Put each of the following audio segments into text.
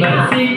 Basic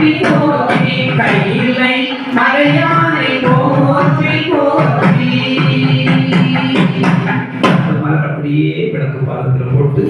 போற்றி போற்றி. கையிலை அப்படியே விளக்கு பாலத்தில் போட்டு